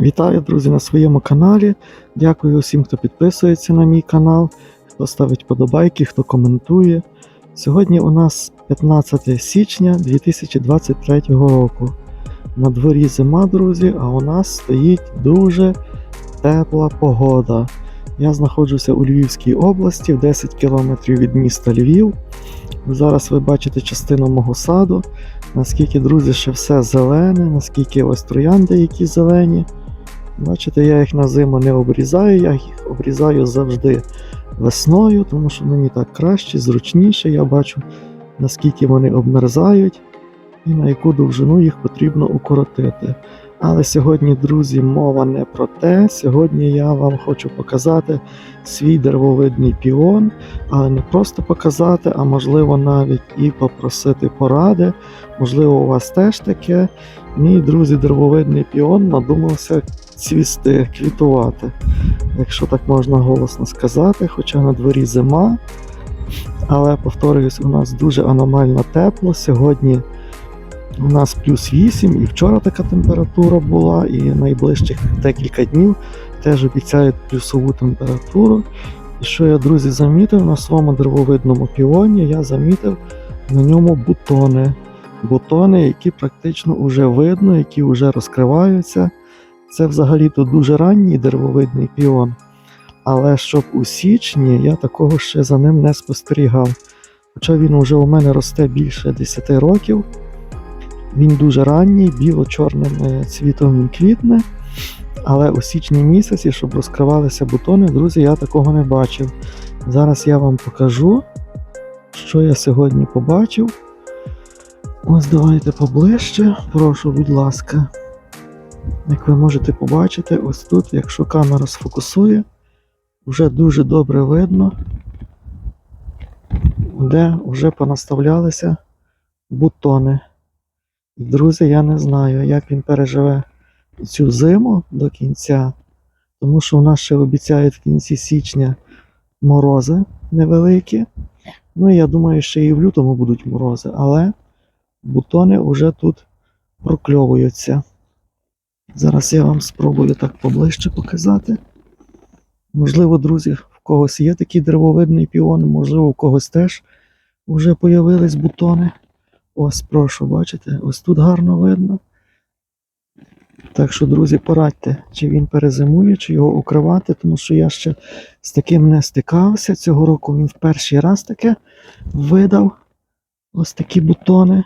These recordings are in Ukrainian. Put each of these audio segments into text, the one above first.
Вітаю, друзі, на своєму каналі. Дякую усім, хто підписується на мій канал, хто ставить подобайки, хто коментує. Сьогодні у нас 15 січня 2023 року. На дворі зима, друзі, а у нас стоїть дуже тепла погода. Я знаходжуся у Львівській області, в 10 кілометрів від міста Львів. Зараз ви бачите частину мого саду. Наскільки, друзі, ще все зелене, наскільки ось троянди, які зелені. Бачите, я їх на зиму не обрізаю, я їх обрізаю завжди весною, тому що мені так краще, зручніше. Я бачу, наскільки вони обмерзають і на яку довжину їх потрібно укоротити. Але сьогодні, друзі, мова не про те. Сьогодні я вам хочу показати свій деревовидний піон, але не просто показати, а можливо навіть і попросити поради. Можливо, у вас теж таке. Мій друзі, деревовидний піон надумався цвісти, квітувати, якщо так можна голосно сказати, хоча на дворі зима. Але повторююсь, у нас дуже аномально тепло. Сьогодні у нас плюс 8, і вчора така температура була, і найближчих декілька днів теж обіцяють плюсову температуру. І що я, друзі, замітив на своєму деревовидному піоні, я замітив на ньому бутони. Бутони, які практично вже видно, які вже розкриваються. Це взагалі-то дуже ранній деревовидний піон. Але щоб у січні я такого ще за ним не спостерігав. Хоча він вже у мене росте більше 10 років. Він дуже ранній, біло-чорним е, цвітом він квітне. Але у січні місяці, щоб розкривалися бутони, друзі, я такого не бачив. Зараз я вам покажу, що я сьогодні побачив. Ось давайте поближче, прошу, будь ласка. Як ви можете побачити, ось тут, якщо камера сфокусує, вже дуже добре видно, де вже понаставлялися бутони. Друзі, я не знаю, як він переживе цю зиму до кінця, тому що у нас ще обіцяють в кінці січня морози невеликі. Ну і я думаю, ще і в лютому будуть морози, але бутони вже тут прокльовуються. Зараз я вам спробую так поближче показати. Можливо, друзі, в когось є такий деревовидний піон, можливо, у когось теж вже появились бутони. Ось, прошу, бачите, ось тут гарно видно. Так що, друзі, порадьте, чи він перезимує, чи його укривати, тому що я ще з таким не стикався. Цього року він в перший раз таке видав ось такі бутони.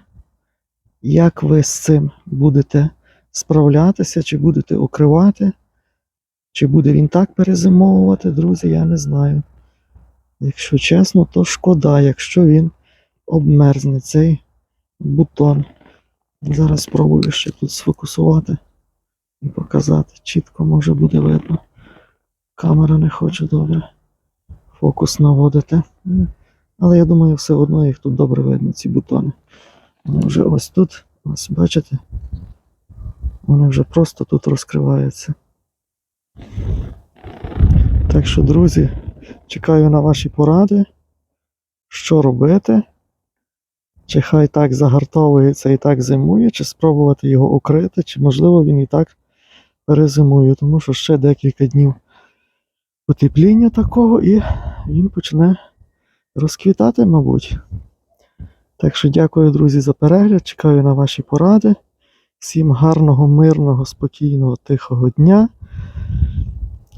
Як ви з цим будете справлятися, чи будете укривати, чи буде він так перезимовувати, друзі, я не знаю. Якщо чесно, то шкода, якщо він обмерзне цей бутон. Зараз спробую ще тут сфокусувати і показати. Чітко може буде видно. Камера не хоче добре фокус наводити. Але я думаю, все одно їх тут добре видно, ці бутони. Вони вже ось тут, ось бачите? Вони вже просто тут розкриваються. Так що, друзі, чекаю на ваші поради, що робити. Чи хай так загартовується і так зимує, чи спробувати його укрити, чи можливо він і так перезимує, тому що ще декілька днів потепління такого і він почне розквітати, мабуть. Так що дякую, друзі, за перегляд. Чекаю на ваші поради. Всім гарного, мирного, спокійного, тихого дня.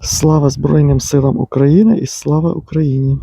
Слава Збройним силам України і слава Україні!